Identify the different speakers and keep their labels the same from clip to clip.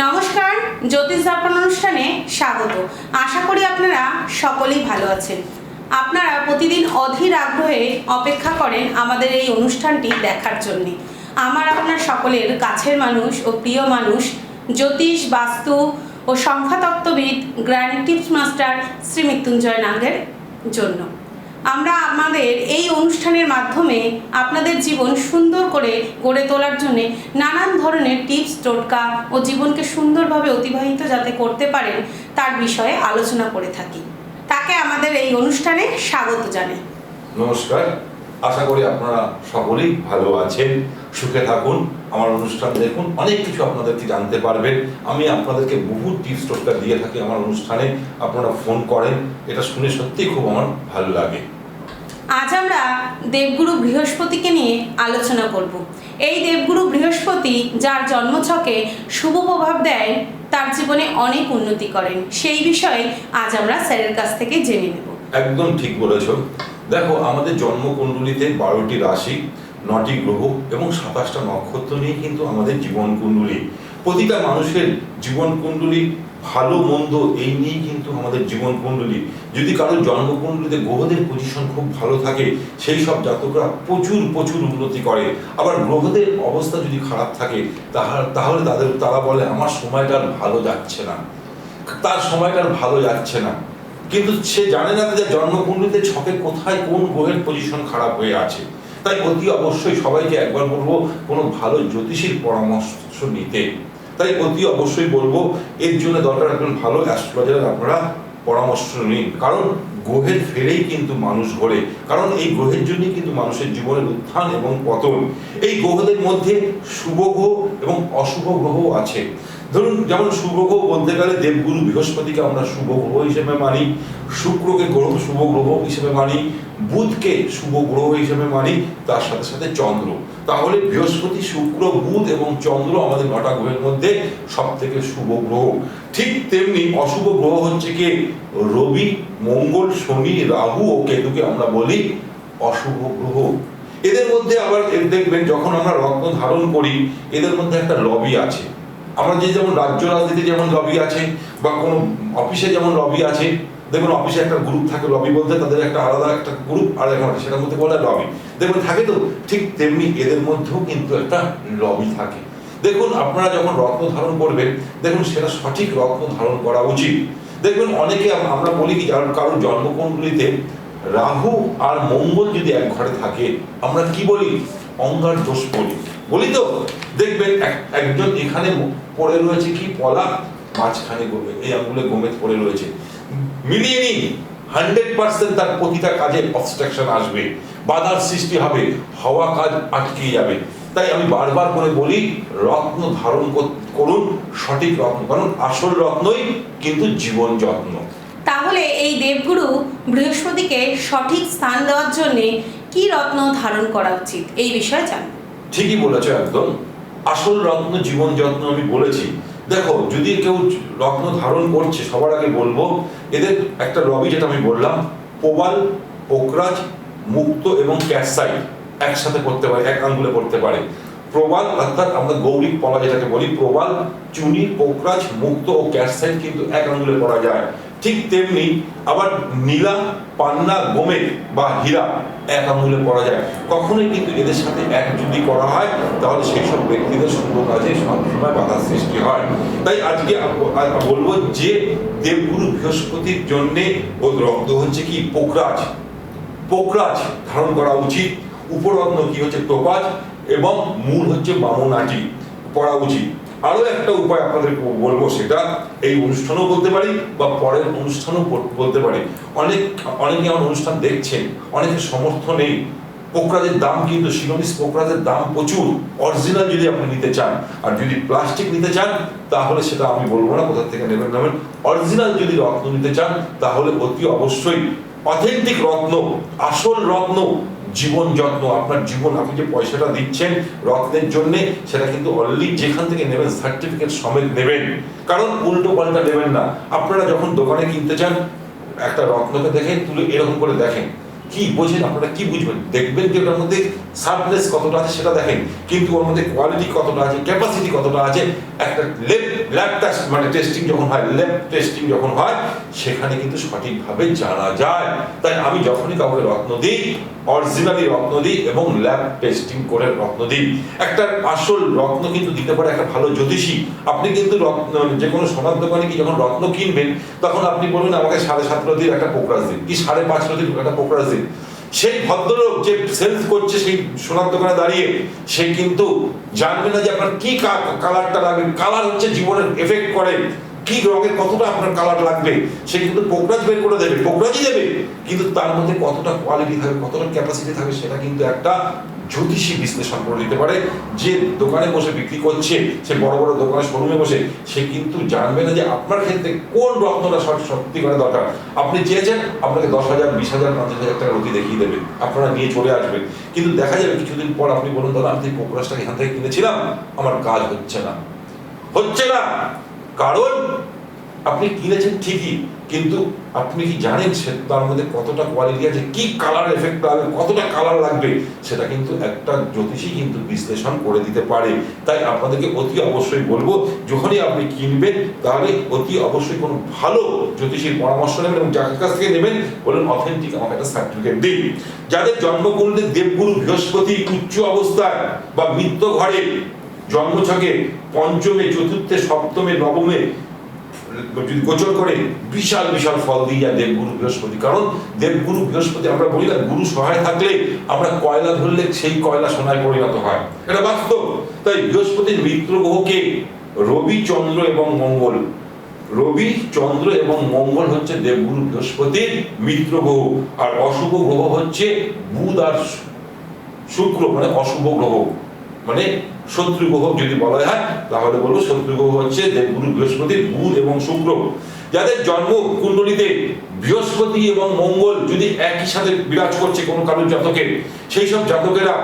Speaker 1: নমস্কার জ্যোতিষ দর্পণ অনুষ্ঠানে স্বাগত। আশা করি আপনারা সকলেই ভালো আছেন। আপনারা প্রতিদিন অধীর আগ্রহে অপেক্ষা করেন আমাদের এই অনুষ্ঠানটি দেখার জন্য। আমার আপনার সকলের কাছের মানুষ ও প্রিয় মানুষ, জ্যোতিষ, বাস্তু ও সংখ্যাতত্ত্ববিদ, grand tips master Shri Mrityunjay নাগের জন্য। আমরা আমাদের এই অনুষ্ঠানের মাধ্যমে আপনাদের জীবন সুন্দর করে গড়ে তোলার জন্য নানান ধরনের টিপস, টোটকা ও জীবনকে সুন্দরভাবে অতিবাহিত যাতে করতে পারেন, তার বিষয়ে আলোচনা করে থাকি। তাকে আমাদের এই অনুষ্ঠানে স্বাগত জানাই।
Speaker 2: নমস্কার। আশা করি আপনারা সকলেই ভালো আছেন। সুখে থাকুন আমার অনুষ্ঠান দেখুন অনেক কিছু আপনাদেরকে জানতে পারবেন। আমি আপনাদেরকে বহু টিপস টোটকা দিয়ে থাকি আমার অনুষ্ঠানে আপনারা ফোন করেন এটা শুনে সত্যিই খুব আমার ভালো লাগে।
Speaker 1: আজ আমরা দেবগুরু বৃহস্পতিকে নিয়ে আলোচনা করব। এই দেবগুরু বৃহস্পতি যার জন্মছকে শুভ প্রভাব দেয় তার জীবনে অনেক উন্নতি করেন। সেই বিষয়ে আজ আমরা স্যারের কাছ থেকে জেনে নেব।
Speaker 2: একদম ঠিক বলেছ। দেখো আমাদের জন্মকুণ্ডলিতে বারোটি রাশি। নটি গ্রহ এবং সাতাশটা নক্ষত্র নিয়ে কিন্তু আমাদের জীবন কুণ্ডলী। প্রতিটা মানুষের জীবন কুণ্ডলী ভালো, মন্দ, এই নিয়েই কিন্তু আমাদের জীবন কুণ্ডলী। যদি কারোর জন্মকুণ্ডলীতে গ্রহদের পজিশন খুব ভালো থাকে, সেই সব জাতকরা প্রচুর প্রচুর উন্নতি করে। আবার গ্রহদের অবস্থা যদি খারাপ থাকে তাহলে তাহলে তাদের, তারা বলে, আমার সময়টা ভালো যাচ্ছে না। তার সময়টা ভালো যাচ্ছে না। কিন্তু সে জানে না যে জন্মকুণ্ডলীতে ছকে কোথায় কোন গ্রহের পজিশন খারাপ হয়ে আছে। তাই অতি অবশ্যই সবাইকে একবার বলব, কোনো ভালো জ্যোতিষীর পরামর্শ নিতে। তাই অতি অবশ্যই বলব, এর জন্য দরকার একজন ভালো অ্যাস্ট্রোলজারের আপনারা পরামর্শ নিন। কারণ গ্রহের ফেরেই কিন্তু মানুষ ঘোরে। কারণ এই গ্রহের জন্যই কিন্তু মানুষের জীবনের উত্থান এবং পতন। এই গ্রহদের মধ্যে শুভ গ্রহ এবং অশুভ গ্রহ আছে। ধরুন, যেমন শুভ গ্রহ বলতে গেলে দেবগুরু বৃহস্পতিকে আমরা শুভ গ্রহ হিসেবে মানি, শুক্রকে গ্রহ শুভ গ্রহ হিসেবে মানি, বুধকে শুভ গ্রহ হিসেবে মানি, তার সাথে সাথে চন্দ্র। তাহলে বৃহস্পতি, শুক্র, বুধ এবং চন্দ্র আমাদের নটা গ্রহের মধ্যে সব থেকে শুভ গ্রহ ঠিক তেমনি অশুভ গ্রহ হচ্ছে কি? রবি, মঙ্গল, শনি, রাহু ও কেতুকে আমরা বলি অশুভ গ্রহ। এদের মধ্যে আবার দেখবেন, যখন আমরা রত্ন ধারণ করি, এদের মধ্যে একটা লবি আছে। আমরা যে যেমন রাজ্য রাজনীতি যেমন লবি আছে, বা কোনো অফিসে যেমন লবি আছে, দেখুন অফিসে একটা গ্রুপ থাকে লবি বলতে তাদের একটা আলাদা একটা গ্রুপ আর এখন সেটার মধ্যে বলে লবি দেখুন, থাকে তো, ঠিক তেমনি এদের মধ্যেও কিন্তু একটা লবি থাকে। দেখুন, আপনারা যখন রত্ন ধারণ করবেন, দেখুন সেটা সঠিক রত্ন ধারণ করা উচিত। দেখবেন অনেকে আমরা বলি কি, যার কারোর জন্মকুণ্ডলিতে রাহু আর মঙ্গল যদি এক ঘরে থাকে, আমরা কি বলি? অঙ্গার দোষ বলি। বলি তো, দেখবেন একজন এখানে পড়ে রয়েছে কি পলা, মাঝখানে গোমে এই আঙ্গুলে গোমেদ পড়ে রয়েছে। মিলিয়ে নিন হান্ড্রেড পার্সেন্ট তার প্রতিটা কাজে অবস্ট্রাকশন আসবে, বাধার সৃষ্টি হবে, হওয়া কাজ আটকে যাবে। তাই আমি বারবার করে বলি, রত্ন ধারণ কর- করুন, সঠিক রত্ন, কারণ আসল রত্নই কিন্তু জীবন যত্ন।
Speaker 1: তাহলে এই দেবগুরু বৃহস্পতিকে সঠিক স্থান দেওয়ার জন্য কি রত্ন ধারণ করা উচিত? এই বিষয়ে জানব।
Speaker 2: ঠিকই বলেছ একদম। আসল রত্ন, জীবন যত্ন আমি বলেছি। দেখো, যদি কেউ রত্ন ধারণ করছে, সবার আগে বলব, এদের একটা রবি যেটা আমি বললাম, প্রবাল, পোকরাজ, মুক্ত এবং ক্যাসাই একসাথে করতে পারে, এক আঙ্গুলে করতে পারে। প্রবাল, অর্থাৎ আমরা গৌরিক পলা যেটাকে বলি, প্রবাল, চুনি, পোকরাজ, মুক্ত ও ক্যাসাইট কিন্তু এক আঙ্গুলে করা যায়। ঠিক তেমনি আবার নীলা, পান্না গোমে বা হীরা এক আঙুলে পড়া যায়। কখনোই কিন্তু এদের সাথে এক যদি করা হয়, তাহলে সেই সব ব্যক্তিদের শুভ কাজে সবসময় বাধা সৃষ্টি হয়। তাই আজকে বলব যে দেবগুরু বৃহস্পতির জন্যে ও রক্ত হচ্ছে কি? পোকরাজ। পোকরাজ ধারণ করা উচিত। উপরত্ন কি হচ্ছে? টোপাজ এবং মূল হচ্ছে বামনাটি। পড়া উচিত। আরও একটা উপায় আপনাদের বলব, সেটা এই অনুষ্ঠানও বলতে পারি বা পরের অনুষ্ঠানও বলতে পারি। অনেক, অনেকে আমার অনুষ্ঠান দেখছেন অনেকের সমর্থ নেই। পোকরাজের দাম কিন্তু শিরোনিস পোকরাজের দাম প্রচুর। অরিজিনাল যদি আপনি নিতে চান, আর যদি প্লাস্টিক নিতে চান, তাহলে সেটা আমি বলব না, কোথা থেকে নেবেন নেবেন। অরিজিনাল যদি রত্ন নিতে চান, তাহলে অতি অবশ্যই অথেন্টিক রত্ন, আসল রত্ন জীবন যত্ন, আপনার জীবন, আপনি যে পয়সাটা দিচ্ছেন রত্নের জন্য, সেটা কিন্তু অলরেডি যেখান থেকে নেবেন সার্টিফিকেট সমেত নেবেন। কারণ উল্টো পাল্টা নেবেন না। আপনারা যখন দোকানে কিনতে চান, একটা রত্নকে দেখেন তুলে এরকম করে দেখেন। কি বোঝেন আপনারা, কি বুঝবেন? দেখবেন যে ওটার মধ্যে সার্ভনেস কতটা আছে সেটা দেখেন। কিন্তু ওর মধ্যে কোয়ালিটি কতটা আছে ক্যাপাসিটি কতটা আছে, একটা ল্যাব ল্যাব টেস্ট মানে টেস্টিং যখন হয় ল্যাব টেস্টিং যখন হয়, সেখানে কিন্তু সঠিকভাবে জানা যায়। তাই আমি যখনই কাউকে রত্ন দিই অরিজিনালি রত্ন দিই এবং ল্যাব টেস্টিং করে রত্ন দিই। একটা আসল রত্ন কিন্তু দিতে পারে একটা ভালো জ্যোতিষী। আপনি কিন্তু রত্ন, যে কোনো সোনার দোকানে কি যখন রত্ন কিনবেন, তখন আপনি বলবেন, আমাকে সাড়ে সাত রতির একটা পোকরাজ দিন। কি সাড়ে পাঁচ রতির একটা পোকরাজ দিন? সেই ভদ্রলোক যে সেলস করছে সেই সোনার দোকানে দাঁড়িয়ে, সে কিন্তু জানবে না যে আপনার কি কালারটা লাগবে। কালার হচ্ছে জীবনের এফেক্ট করে। কি রঙের কতটা আপনার কালার লাগবে, সে কিন্তু পোকরাজ বের করে দেবে, পোকরাজই দেবে। কিন্তু তার মধ্যে কতটা কোয়ালিটি থাকবে, কতটা ক্যাপাসিটি থাকবে, সেটা কিন্তু একটা জ্যোতিষী বিশ্লেষণ করে দিতে পারে। যে দোকানে বসে বিক্রি করছে, সে বড় বড় দোকানে শোরুমে বসে, সে কিন্তু জানবে না যে আপনার ক্ষেত্রে কোন রত্নটা সত্যি করে দরকার। আপনি চেয়েছেন, আপনাকে দশ হাজার, বিশ হাজার, পঞ্চাশ হাজার টাকা রতি দেখিয়ে দেবে, আপনারা নিয়ে চলে আসবেন। কিন্তু দেখা যাবে কিছুদিন পর আপনি বলুন, দাদা, আমি পোকরাজটা এখান থেকে কিনেছিলাম, আমার কাজ হচ্ছে না। হচ্ছে না। কারণ আপনি কিনেছেন ঠিকই, কিন্তু আপনি কি জানেন সে তার মধ্যে কতটা কোয়ালিটি আছে, কি কালার এফেক্ট লাগবে কতটা কালার লাগবে, সেটা কিন্তু একটা জ্যোতিষী কিন্তু বিশ্লেষণ করে দিতে পারে। তাই আপনাদেরকে অতি অবশ্যই বলব, যখনই আপনি কিনবেন, তাহলে অতি অবশ্যই কোনো ভালো জ্যোতিষীর পরামর্শ নেবেন এবং যার কাছ থেকে নেবেন, বলুন অথেন্টিক আমাকে একটা সার্টিফিকেট দিন। যাদের জন্মকুণ্ডে দেবগুরু বৃহস্পতি উচ্চ অবস্থায় বা মৃত্যু ঘরে জন্মছকে পঞ্চমে, চতুর্থে, সপ্তমে, নবমে, যদি গোচর করে, বিশাল বিশাল ফল দিয়ে যায় দেবগুরু বৃহস্পতি। কারণ দেবগুরু বৃহস্পতি, আমরা বলি না, গুরু সহায় থাকলে আমরা কয়লা ধরলে সেই কয়লা সোনায় পরিণত হয়। এটা বাস্তব। তাই বৃহস্পতির মিত্র গ্রহকে রবি, চন্দ্র এবং মঙ্গল। রবি, চন্দ্র এবং মঙ্গল হচ্ছে দেবগুরু বৃহস্পতির মিত্র গ্রহ। আর অশুভ গ্রহ হচ্ছে বুধ আর শুক্র মানে অশুভ গ্রহ। মানে শত্রু গ্রহ যদি বলা হয় তাহলে বলব শত্রু গ্রহ হচ্ছে দেবগুরু, বৃহস্পতি, বুধ এবং শুক্র। যাদের জন্ম কুণ্ডলিতে বৃহস্পতি এবং মঙ্গল যদি একই সাথে বিরাজ করছে কোনো কারোর জাতকের, সেই সব জাতকেরা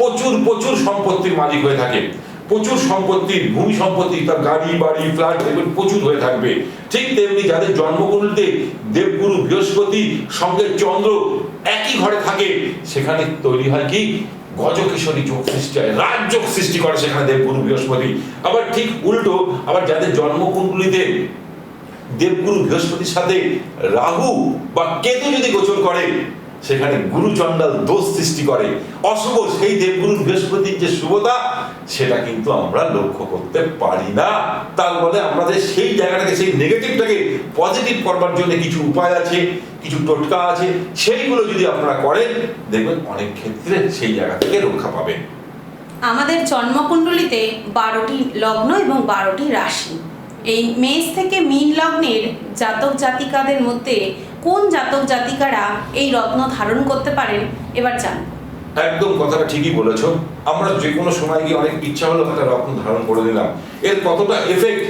Speaker 2: প্রচুর প্রচুর সম্পত্তির মালিক হয়ে থাকে। প্রচুর সম্পত্তি, ভূমি সম্পত্তি, তার গাড়ি, বাড়ি, ফ্ল্যাট, এগুলো প্রচুর হয়ে থাকবে। ঠিক তেমনি যাদের জন্মকুণ্ডলিতে দেবগুরু, বৃহস্পতি, সঙ্গে চন্দ্র একই ঘরে থাকে, সেখানে তৈরি হয় কি? গজকিশোরী যোগ সৃষ্টি হয় রাজযোগ সৃষ্টি করে সেখানে দেবগুরু, বৃহস্পতি। আবার ঠিক উল্টো, আবার যাদের জন্মকুণ্ডলিতে দেবগুরু, বৃহস্পতির সাথে রাহু বা কেতু যদি গোচর করে, সেখানে গুরুচন্ডাল দোষ সৃষ্টি করে। অশুভ, সেই দেবগুরু, বৃহস্পতির যে শুভতা সেটা কিন্তু আমরা লক্ষ্য করতে পারি না। তার ফলে আমাদের সেই জায়গাটাকে, সেই নেগেটিভটাকে পজিটিভ করবার জন্য কিছু উপায় আছে, কিছু টোটকা আছে, সেইগুলো যদি আপনারা করেন, দেখবেন অনেক ক্ষেত্রে সেই জায়গা থেকে রক্ষা পাবেন।
Speaker 1: আমাদের জন্মকুণ্ডলিতে বারোটি লগ্ন এবং বারোটি রাশি। এই মেষ থেকে মীন লগ্নের জাতক জাতিকাদের মধ্যে কোন জাতক জাতিকারা এই রত্ন ধারণ করতে পারেন? এবার জান
Speaker 2: একদম কথাটা ঠিকই বলেছ। আমরা যে কোনো সময় গিয়ে অনেক ইচ্ছা হলো একটা রত্ন ধারণ করে নিলাম। এর কতটা এফেক্ট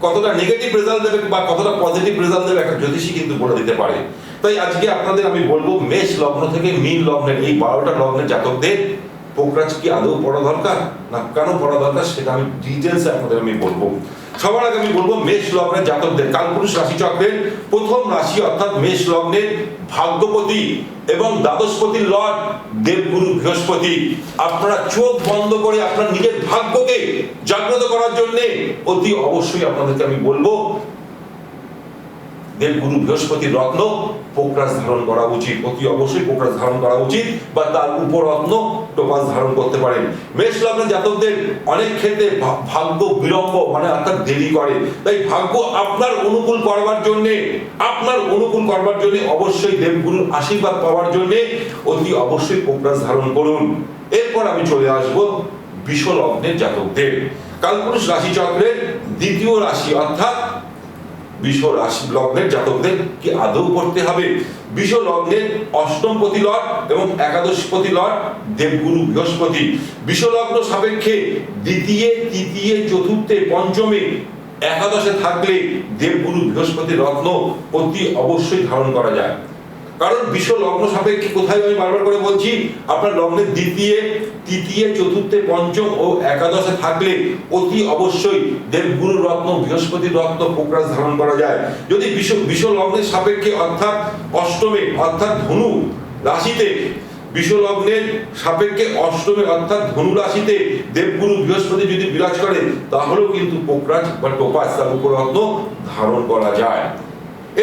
Speaker 2: কতটা নেগেটিভ রেজাল্ট দেবে বা কতটা পজিটিভ রেজাল্ট দেবে একটা জ্যোতিষী কিন্তু বলে দিতে পারে। তাই আজকে আপনাদের আমি বলব, মেষ লগ্ন থেকে মীন লগ্নের এই বারোটা লগ্নের জাতকদের পোকরাজ কি আদৌ পড়া দরকার? না কেন পড়া দরকার? সেটা আমি ডিটেলস আপনাদের আমি বলব। সবার আগে আমি বলব, মেষ লগ্নের জাতকদের, কালপুরুষ রাশি চক্রের প্রথম রাশি অর্থাৎ মেষ লগ্নের ভাগ্যপতি এবং দ্বাদশপতির লর্ড দেবগুরু বৃহস্পতি। আপনারা চোখ বন্ধ করে আপনার নিজের ভাগ্যকে জাগ্রত করার জন্য অতি অবশ্যই আপনাদেরকে আমি বলব, দেবগুরু বৃহস্পতির রত্ন পোকরাজ ধারণ করা উচিত। অতি অবশ্যই পোকরাজ ধারণ করা উচিত বা তার উপরত্ন টোপাস ধারণ করতে পারেন মেষ লগ্নের জাতকদের অনেক ক্ষেত্রে ভাগ্য বিলম্ব মানে অর্থাৎ দেরি করে। তাই ভাগ্য আপনার অনুকূল করবার জন্য, আপনার অনুকূল করবার জন্য অবশ্যই দেবগুরুর আশীর্বাদ পাওয়ার জন্য অতি অবশ্যই পোকরাজ ধারণ করুন। এরপর আমি চলে আসব বিষ লগ্নের জাতকদের। কালপুরুষ রাশি চক্রের দ্বিতীয় রাশি, অর্থাৎ বিষ রাশি লগ্নের জাতকদের কি আদৌ পড়তে হবে? বিষ লগ্নের অষ্টম লট এবং একাদশ লট দেবগুরু বৃহস্পতি। বিষ লগ্ন সাপেক্ষে দ্বিতীয়, তৃতীয়, চতুর্থে, পঞ্চমে, একাদশে থাকলে দেবগুরু বৃহস্পতি রত্ন অতি অবশ্যই ধারণ করা যায়। কারণ বিশ্ব লগ্ন সাপেক্ষে কোথায় আমি বারবার করে বলছি, আপনার লগ্নের দ্বিতীয়, তৃতীয়, চতুর্থে, পঞ্চম ও একাদশে থাকলে অতি অবশ্যই দেবগুরু রত্ন, বৃহস্পতি রত্ন, পোকরাজ ধারণ করা যায়। যদি বিশ্ব বিশ্ব লগ্নের সাপেক্ষে অর্থাৎ অষ্টমে, অর্থাৎ ধনু রাশিতে বিশ্ব লগ্নের সাপেক্ষে অষ্টমে, অর্থাৎ ধনু রাশিতে দেবগুরু বৃহস্পতি যদি বিরাজ করে, তাহলেও কিন্তু পোকরাজ বা টোপাস তার উপরত্ন ধারণ করা যায়।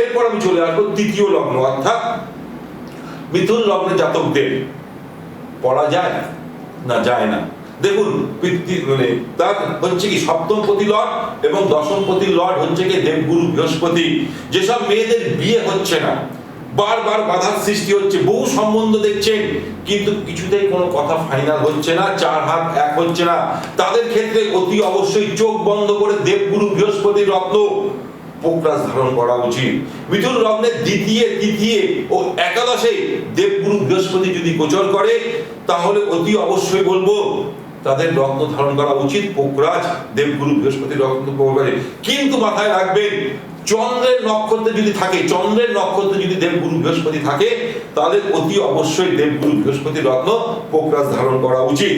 Speaker 2: এরপর আমি চলে আসব তৃতীয় লগ্ন, অর্থাৎ মিথুন লগ্নের জাতকদের। পড়া যায় না যায় না। দেখুন, পিতৃ- মানে তার হচ্ছে কি, সপ্তম প্রতি লট এবং দশম প্রতি লট হচ্ছে কি, দেবগুরু বৃহস্পতি। যেসব মেয়েদের বিয়ে হচ্ছে না, বারবার বাধার সৃষ্টি হচ্ছে, বহু সম্বন্ধ দেখছেন, কিন্তু কিছুতেই কোনো কথা ফাইনাল হচ্ছে না, চার হাত এক হচ্ছে না। তাদের ক্ষেত্রে অতি অবশ্যই চোখ বন্ধ করে দেবগুরু বৃহস্পতির রত্ন পোকরাজ ধারণ করা উচিত। মিথুন লগ্নের দ্বিতীয় তৃতীয় ও একাদশে দেবগুরু বৃহস্পতি যদি গোচর করে, তাহলে অতি অবশ্যই বলব, তাদের রত্ন ধারণ করা উচিত। পোকরাজ দেবগুরু বৃহস্পতি রক্ত করে। কিন্তু মাথায় রাখবেন, চন্দ্রের নক্ষত্রে যদি থাকে, চন্দ্রের নক্ষত্রে যদি দেবগুরু বৃহস্পতি থাকে, তাহলে অতি অবশ্যই দেবগুরু বৃহস্পতি রত্ন পোকরাজ ধারণ করা উচিত।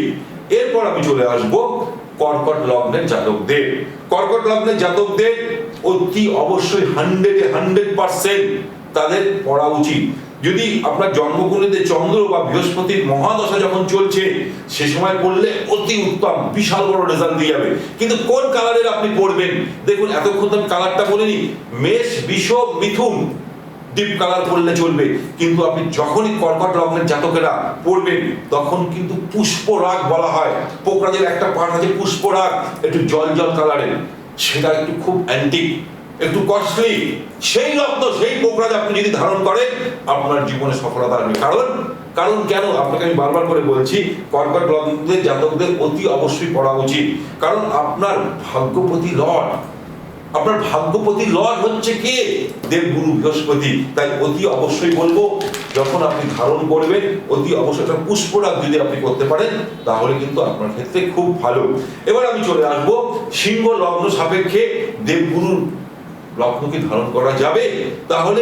Speaker 2: এরপর আমি চলে আসব কর্কট লগ্নের জাতকদের। কর্কট লগ্নের জাতকদের অতি অবশ্যই হান্ড্রেডে হান্ড্রেড পার্সেন্ট তাদের পড়া উচিত। যদি আপনার জন্মকুণ্ডলীতে চন্দ্র বা বৃহস্পতির মহাদশা যখন চলছে, সে সময় পড়লে অতি উত্তম, বিশাল বড় রেজাল্ট দিয়ে যাবে। কিন্তু কোন কালারের আপনি পড়বেন? দেখুন, এতক্ষণ আমি কালারটা বলিনি। মেষ, বিষ, মিথুন ডিপ কালার করলে চলবে। কিন্তু আপনি যখনই কর্কট লগ্নের জাতকেরা পড়বেন, তখন কিন্তু পুষ্পরাগ বলা হয়। পোকরাজের একটা পার্ট আছে পুষ্পরাগ, একটু জল জল কালারের সেটা একটু খুব অ্যান্টিক একটু কস্টলি সেই রত্ন, সেই কোকরাজ আপনি যদি ধারণ করেন, আপনার জীবনে সফলতা আসবে কারণ কারণ কেন? আপনাকে আমি বারবার করে বলছি, কর্কট লগ্নদের জাতকদের অতি অবশ্যই পড়া উচিত। কারণ আপনার ভাগ্যপতি লর্ড আপনার ভাগ্যপতি লর্ড হচ্ছে কে? দেবগুরু বৃহস্পতি। তাই অতি অবশ্যই বলব, যখন আপনি ধারণ করবেন, অতি অবশ্যই একটা পুষ্পরাগ যদি আপনি করতে পারেন, তাহলে কিন্তু আপনার ক্ষেত্রে খুব ভালো। এবার আমি চলে আসব, সিংহ লগ্ন সাপেক্ষে দেবগুরুর লগ্ন কি ধারণ করা যাবে? তাহলে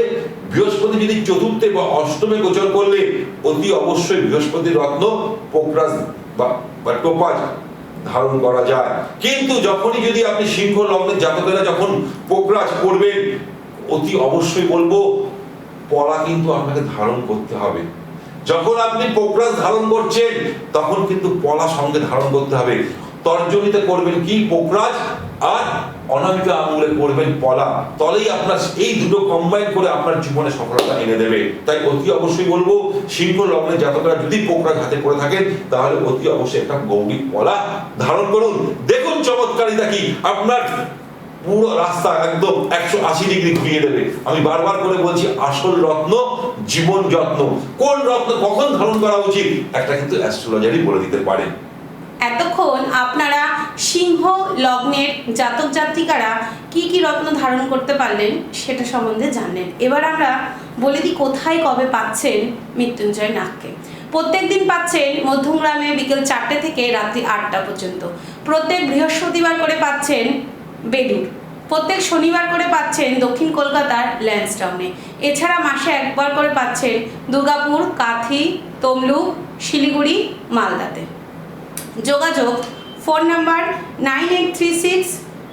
Speaker 2: বৃহস্পতি যদি চতুর্থে বা অষ্টমে গোচর করলে, অতি অবশ্যই বৃহস্পতি রত্ন পোকরাজ বা টোপাজ ধারণ করা যায়। কিন্তু যখনই যদি আপনি সিংহ লগ্নের জাতকেরা যখন পোকরাজ করবেন, অতি অবশ্যই বলব, পলা কিন্তু আপনাকে ধারণ করতে হবে। যখন আপনি পোকরাজ ধারণ করছেন, তখন কিন্তু পলা সঙ্গে ধারণ করতে হবে। তর্জনীতে করবেন কি? পোকরাজ আর অনামিকা আঙুলে করবেন পলা, তলেই আপনার এই দুটো কম্বাইন করে আপনার জীবনে সফলতা এনে দেবে। তাই অতি অবশ্যই বলব, সিংহ লগ্নের জাতকরা যদি পোকরাজ হাতে করে থাকেন, তাহলে অতি অবশ্যই একটা গৌরী পলা ধারণ করুন। দেখুন চমৎকারিতা কি আপনার পুরো রাস্তা একদম একশো আশি ডিগ্রি ঘুরিয়ে দেবে। আমি বারবার করে বলছি, আসল রত্ন জীবন যত্ন। কোন রত্ন কখন ধারণ করা উচিত? একটা কিন্তু অ্যাস্ট্রোলজারই বলে দিতে পারে।
Speaker 1: এতক্ষণ আপনারা সিংহ লগ্নের জাতক জাতিকারা কি কি রত্ন ধারণ করতে পারলেন সেটা সম্বন্ধে জানলেন। এবার আমরা বলে দিই কোথায় কবে পাচ্ছেন মৃত্যুঞ্জয় নাককে প্রত্যেক দিন পাচ্ছেন মধ্যমগ্রামে বিকেল চারটে থেকে রাত্রি আটটা পর্যন্ত। প্রত্যেক বৃহস্পতিবার করে পাচ্ছেন বেলুর প্রত্যেক শনিবার করে পাচ্ছেন দক্ষিণ কলকাতার ল্যান্সটাউনে এছাড়া মাসে একবার করে পাচ্ছেন দুর্গাপুর, কাথি, তমলুক, শিলিগুড়ি, মালদাতে। যোগাযোগ phone number nine eight three six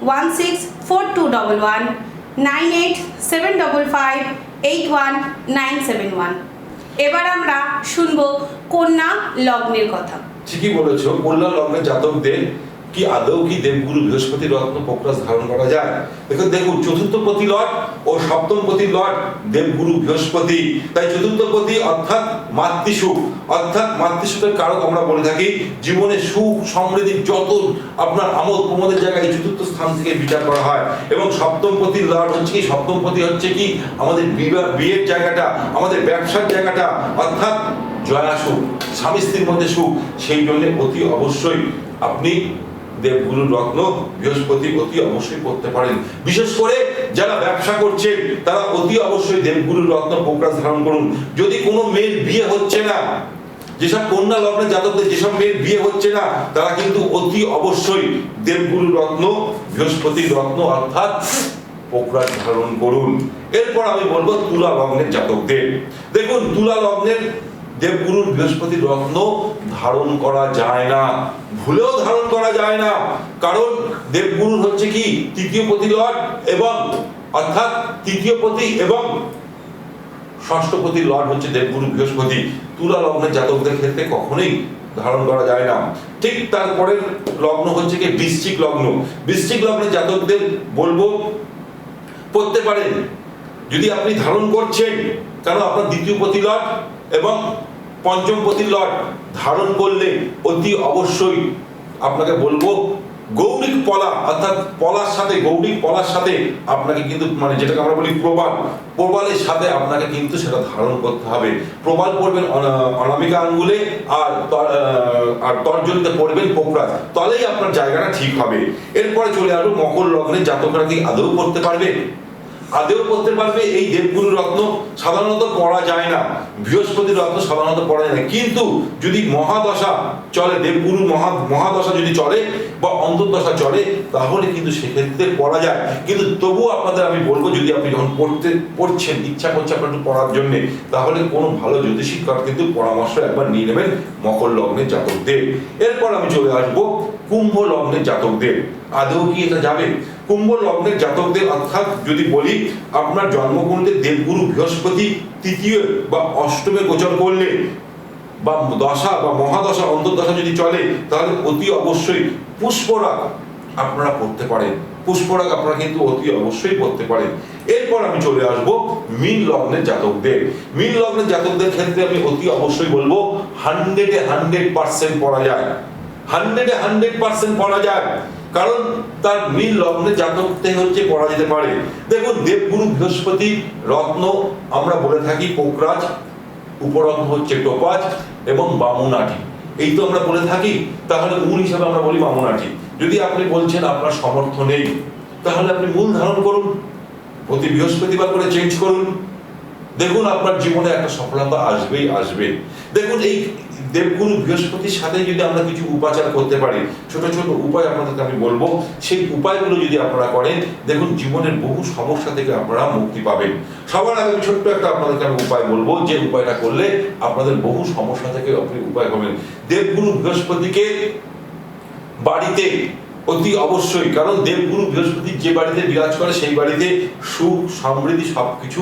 Speaker 1: one six four two double one, nine eight seven double five eight one nine seven one. এবার আমরা শুনব কন্যা লগ্নের কথা।
Speaker 2: ঠিকই বলেছ, কন্যা লগ্নের জাতকদের কি আদৌ কি দেবগুরু বৃহস্পতি রত্ন পোকরাজ ধারণ করা যায়? দেখুন দেখুন চতুর্থ প্রতি লট ও সপ্তম প্রতি লট দেবগুরু বৃহস্পতি। তাই চতুর্থ প্রতি অর্থাৎ মাতৃসুখ অর্থাৎ মাতৃসুখের কারক আমরা বলে থাকি, জীবনে সুখ, সমৃদ্ধি, যত আপনার আমোদ প্রমোদের জায়গায় চতুর্থ স্থান থেকে বিচার করা হয়। এবং সপ্তম প্রতি লট হচ্ছে কি সপ্তম প্রতি হচ্ছে কি, আমাদের বিবাহ বিয়ের জায়গাটা, আমাদের ব্যবসার জায়গাটা, অর্থাৎ জয়া সুখ, স্বামী স্ত্রীর মধ্যে সুখ, সেই জন্য অতি অবশ্যই আপনি দেবগুরু রত্ন বৃহস্পতি অতি অবশ্যই করতে পারেন। বিশেষ করে যারা ব্যবসা করছেন তারা অতি অবশ্যই দেবগুরুর রত্ন পোকরাজ ধারণ করুন। যদি কোনো মেয়ের বিয়ে হচ্ছে না, যেসব কন্যা লগ্নের জাতকদের যেসব মেয়ের বিয়ে হচ্ছে না, তারা কিন্তু অতি অবশ্যই দেবগুরু রত্ন বৃহস্পতির রত্ন অর্থাৎ পোকরাজ ধারণ করুন। এরপর আমি বলব তুলা লগ্নের জাতকদের। দেখুন, তুলা লগ্নের দেবগুরুর বৃহস্পতির রত্ন ধারণ করা যায় না। ভুলেও ধারণ করা যায় না। কারণ দেবগুরুর হচ্ছে কি? তৃতীয় লর্ড এবং অর্থাৎ তৃতীয় পতি এবং ষষ্ঠপতি লর্ড হচ্ছে দেবগুরু বৃহস্পতি। তুলা লগ্নের জাতকদের ক্ষেত্রে কখনোই ধারণ করা যায় না। ঠিক তারপরের লগ্ন হচ্ছে কি? বৃশ্চিক লগ্ন। বৃশ্চিক লগ্নের জাতকদের বলব, পড়তে পারেন। যদি আপনি ধারণ করছেন কারণ আপনার দ্বিতীয় পতি লট এবং পঞ্চম পতি লট ধারণ করলে অতি অবশ্যই আপনাকে বলব, গৌরিক পলা, অর্থাৎ পলার সাথে, গৌরিক পলার সাথে আপনাকে কিন্তু মানে যেটাকে আমরা বলি প্রবাল, প্রবালের সাথে আপনাকে কিন্তু সেটা ধারণ করতে হবে। প্রবাল পড়বেন অনামিকা আঙ্গুলে আর আর তর্জনীতে পড়বেন পোকরা তাহলেই আপনার জায়গাটা ঠিক হবে। এরপরে চলে আসব মকর লগ্নে, জাতকরা কি আদৌ করতে পারবে? আদেও করতে পারবে, এই দেবগুরু রত্ন সাধারণত পড়া যায় না বৃহস্পতির রত্ন সাধারণত পড়া যায় না। কিন্তু যদি মহাদশা চলে, দেবগুরু মহা, মহাদশা যদি চলে বা অন্তর্দশা চলে, তাহলে কিন্তু সেক্ষেত্রে পড়া যায়। কিন্তু তবুও আপনাদের আমি বলব, যদি আপনি যখন পড়তে, পড়ছেন, ইচ্ছা করছে আপনার একটু পড়ার জন্যে, তাহলে কোনো ভালো জ্যোতিষিক কিন্তু পরামর্শ একবার নিয়ে নেবেন মকর লগ্নের জাতকদের এরপর আমি চলে আসব, কুম্ভ লগ্নের জাতকদের আদৌ কি এটা যাবে? কুম্ভ লগ্নের জাতকদের অর্থাৎ যদি বলি, আপনার জন্মকুণ্ডে দেবগুরু বৃহস্পতি তৃতীয় বা অষ্টমে গোচর করলে বা দশা বা মহাদশা, অন্তর্দশা যদি চলে, তাহলে অতি অবশ্যই পুষ্পরাগ আপনারা পড়তে পারেন। পুষ্পরাগ আপনারা কিন্তু অতি অবশ্যই পড়তে পারেন। এরপর আমি চলে আসব মীন লগ্নের জাতকদের। মীন লগ্নের জাতকদের ক্ষেত্রে আমি অতি অবশ্যই বলব হান্ড্রেডে হান্ড্রেড পার্সেন্ট পড়া যায়। হান্ড্রেডে হান্ড্রেড পার্সেন্ট পড়া যায়। কারণ তার মিল লগ্নে জাতকতে হচ্ছে পড়া যেতে পারে। দেখুন, দেবগুরু বৃহস্পতি, রত্ন, আমরা বলে থাকি পোকরাজ, উপরত্ন হচ্ছে টোপাজ এবং বামুনাটি এই তো আমরা বলে থাকি, তাহলে মূল হিসাবে আমরা বলি বামুনাটি যদি আপনি বলছেন আপনার সমর্থ নেই, তাহলে আপনি মূল ধারণ করুন, প্রতি বৃহস্পতিবার করে চেঞ্জ করুন। দেখুন, আপনার জীবনে একটা সফলতা আসবেই, আসবে। দেখুন, এই দেবগুরু বৃহস্পতির সাথে যদি আমরা কিছু উপাচার করতে পারি, ছোট ছোট উপায় আপনাদেরকে আমি বলব, সেই উপায়গুলো যদি আপনারা করেন, দেখুন জীবনের বহু সমস্যা থেকে আপনারা মুক্তি পাবেন। সবার আগে ছোট্ট একটা আপনাদেরকে আমি উপায় বলব, যে উপায়টা করলে আপনাদের বহু সমস্যা থেকে আপনি উপায় পাবেন। দেবগুরু বৃহস্পতিকে বাড়িতে অতি অবশ্যই, কারণ দেবগুরু বৃহস্পতি যে বাড়িতে বিরাজ করে, সেই বাড়িতে সুখ, সমৃদ্ধি সবকিছু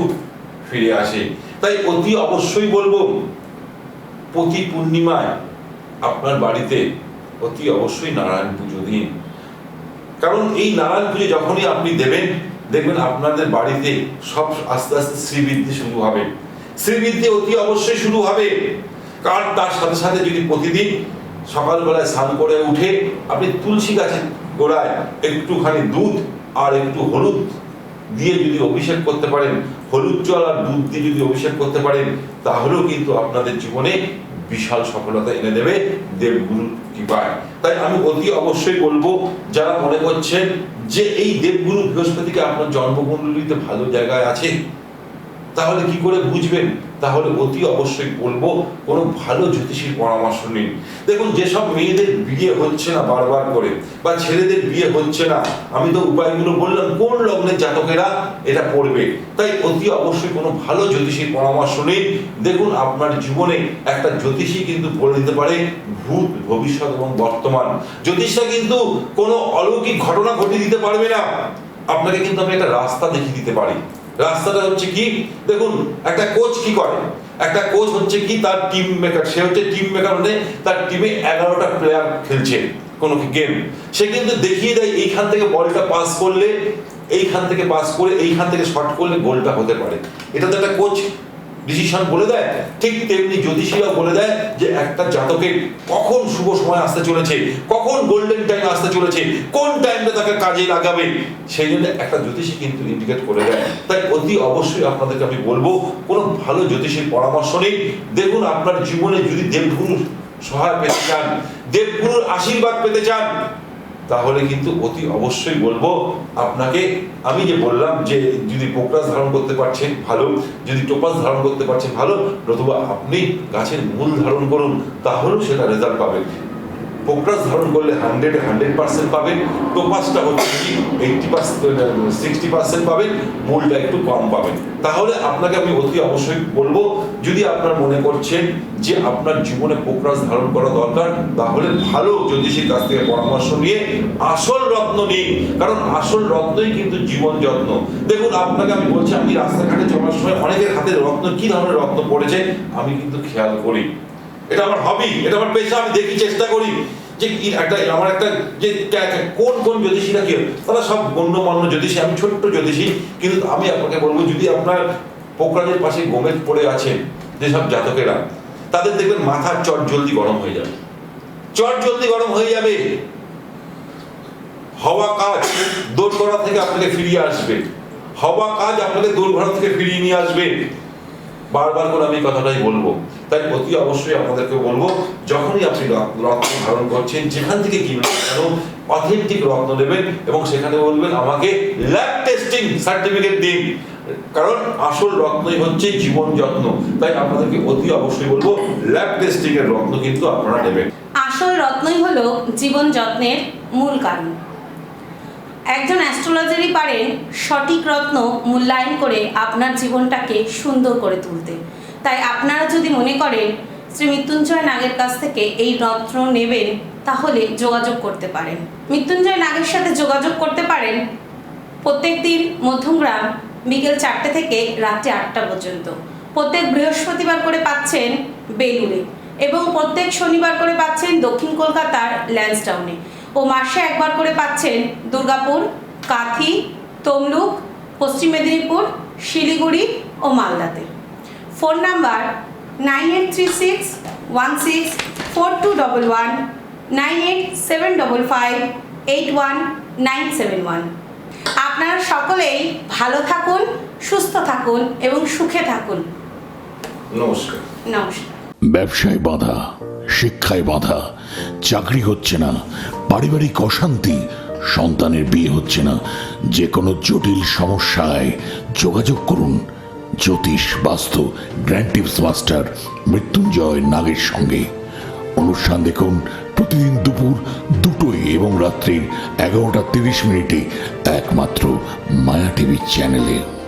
Speaker 2: ফিরে আসে। তাই অতি অবশ্যই বলব প্রতি পূর্ণিমায় আপনার বাড়িতে অতি অবশ্যই নারায়ণ পুজো দিন। কারণ এই নারায়ণ পুজো যখনই আপনি দেবেন, দেখবেন আপনাদের বাড়িতে সব আস্তে আস্তে শ্রীবৃদ্ধি শুরু হবে। শ্রীবৃদ্ধি অতি অবশ্যই শুরু হবে। কারণ তার সাথে সাথে যদি প্রতিদিন সকালবেলায় স্নান করে উঠে আপনি তুলসী গাছের গোড়ায় একটুখানি দুধ আর একটু হলুদ দিয়ে যদি অভিষেক করতে পারেন হলুদ জল আর দুধ দিয়ে যদি অভিষেক করতে পারেন, তাহলেও কিন্তু আপনাদের জীবনে বিশাল সফলতা এনে দেবে দেবগুরু কৃপায়। তাই আমি অতি অবশ্যই বলব, যারা মনে করছেন যে এই দেবগুরু বৃহস্পতিকে আপনার জন্মকুণ্ডলিতে ভালো জায়গায় আছে তাহলে কি করে বুঝবেন? তাহলে অতি অবশ্যই বলব, কোনো ভালো জ্যোতিষীর পরামর্শ নিন। দেখুন, যেসব মেয়েদের বিয়ে হচ্ছে না বারবার করে, বা ছেলেদের বিয়ে হচ্ছে না, আমি তো উপায়গুলো বললাম, কোন লগ্নের জাতকেরা এটা পড়বে? তাই অতি অবশ্যই কোনো ভালো জ্যোতিষীর পরামর্শ নিন। দেখুন, আপনার জীবনে একটা জ্যোতিষী কিন্তু বলে দিতে পারে, ভূত, ভবিষ্যৎ এবং বর্তমান। জ্যোতিষটা কিন্তু কোনো অলৌকিক ঘটনা ঘটিয়ে দিতে পারবে না। আপনাকে কিন্তু আমি একটা রাস্তা দেখিয়ে দিতে পারি। রাস্তাটা হচ্ছে কি? দেখুন, একটা কোচ কি করে? একটা কোচ হচ্ছে কি তার টিম মেকার সে হচ্ছে টিম মেকার মানে তার টিমে এগারোটা প্লেয়ার খেলছে কোনো গেম সে কিন্তু দেখিয়ে দেয়, এইখান থেকে বলটা পাস করলে, এইখান থেকে পাস করে, এইখান থেকে শট করলে গোলটা হতে পারে। এটা তো একটা কোচ ডিসিশন বলে দেয়। ঠিক তেমনি জ্যোতিষীরা বলে দেয় যে, একটা জাতকের কখন শুভ সময় আসতে চলেছে, কখন গোল্ডেন টাইম আসতে চলেছে, কোন টাইমটা তাকে কাজে লাগাবে, সেই জন্য একটা জ্যোতিষী কিন্তু ইন্ডিকেট করে দেয়। তাই অতি অবশ্যই আপনাদেরকে আমি বলব, কোনো ভালো জ্যোতিষীর পরামর্শ নেই। দেখুন, আপনার জীবনে যদি দেবগুরুর সহায় পেতে চান, দেবগুরুর আশীর্বাদ পেতে চান তাহলে কিন্তু অতি অবশ্যই বলব, আপনাকে আমি যে বললাম যে যদি পোকরাস ধারণ করতে পারছেন ভালো, যদি টোপাস ধারণ করতে পারছেন ভালো, নতুবা আপনি গাছের মূল ধারণ করুন, তাহলেও সেটা রেজাল্ট পাবেন। পোকরাস ধারণ করলে হান্ড্রেডে হান্ড্রেড পার্সেন্ট পাবেন টোপাসটা হচ্ছে কি? এইটটি পার্সেন্ট সিক্সটি পার্সেন্ট পাবেন মূলটা একটু কম পাবেন তাহলে আপনাকে আমি অতি অবশ্যই বলব, যদি আপনার মনে করছেন যে আপনার জীবনে পোকরাস ধারণ করা দরকার, তাহলে ভালো জ্যোতিষীর কাছ থেকে পরামর্শ নিয়ে আসল রত্ন নিন। কারণ আসল রত্নই কিন্তু জীবন যত্ন। দেখুন, আপনাকে আমি বলছি, আমি রাস্তাঘাটে চলার সময় অনেকের হাতে রত্ন, কি ধরনের রত্ন পড়েছে, আমি কিন্তু খেয়াল করি। এটা আমার হবি এটা আমার পেশা, আমি দেখি, চেষ্টা করি যে একটা, আমার একটা যে কোন কোন জ্যোতিষীরা কি তারা সব গণ্যমান্য জ্যোতিষী, আমি ছোট্ট জ্যোতিষী, কিন্তু আমি আপনাকে বলব, যদি আপনার পোকরাজের পাশে গোমেদ পড়ে আছেন যেসব জাতকেরা, তাদের দেখবেন মাথার চট জলদি গরম হয়ে যাবে। চট জলদি গরম হয়ে যাবে। হওয়া কাজ দোর করা থেকে আপনাকে ফিরিয়ে আসবে। হওয়া কাজ আপনাকে দোর ঘর থেকে ফিরিয়ে নিয়ে আসবে। বারবার করে আমি কথাটাই বলব। তাই অতি অবশ্যই আপনাদেরকে বলব, যখনই আপনি রত্ন ধারণ করছেন, যেখান থেকে কিনবেন কেন অথেন্টিক রত্ন নেবেন এবং সেখানে বলবেন, আমাকে ল্যাব টেস্টিং সার্টিফিকেট দিন। কারণ আসল রত্নই হচ্ছে জীবন যত্ন। তাই আপনাদেরকে অতি অবশ্যই বলব ল্যাব টেস্টিং এর রত্ন কিন্তু আপনারা নেবেন।
Speaker 1: আসল রত্নই হলো জীবন যত্নের মূল কারণ। একজন অ্যাস্ট্রোলজারই পারেন সঠিক রত্ন মূল্যায়ন করে আপনার জীবনটাকে সুন্দর করে তুলতে। তাই আপনারা যদি মনে করেন শ্রী মৃত্যুঞ্জয় নাগের কাছ থেকে এই রত্ন নেবেন, তাহলে যোগাযোগ করতে পারেন। মৃত্যুঞ্জয় নাগের সাথে যোগাযোগ করতে পারেন প্রত্যেক দিন মধ্যমগ্রাম বিকেল চারটে থেকে রাত্রি আটটা পর্যন্ত। প্রত্যেক বৃহস্পতিবার করে পাচ্ছেন বেলুড়ে এবং প্রত্যেক শনিবার করে পাচ্ছেন দক্ষিণ কলকাতার ল্যান্সডাউনে ও মাসে একবার করে পাচ্ছেন দুর্গাপুর কাথি তমলুক পশ্চিম মেদিনীপুর শিলিগুড়ি ও মালদাতে। Phone number nine eight three six one six four two double one nine eight seven double five eight one nine seven one. আপনারা সকলেই ভালো থাকুন সুস্থ থাকুন এবং সুখে থাকুন।
Speaker 2: নমস্কার।
Speaker 1: নমস্কার।
Speaker 3: ব্যবসায় বাধা, শিক্ষায় বাধা, চাকরি হচ্ছে না, পারিবারিক অশান্তি, সন্তানের বিয়ে হচ্ছে না। যে কোনো জটিল সমস্যায় যোগাযোগ করুন। জ্যোতিষ, বাস্তু, গ্র্যান্ড টিপস মাস্টার, মৃত্যুঞ্জয় নাগের সঙ্গে। অনুষ্ঠান দেখুন প্রতিদিন দুপুর দুটোই এবং রাত্রির এগারোটা তিরিশ মিনিটে একমাত্র মায়া টিভি চ্যানেলে।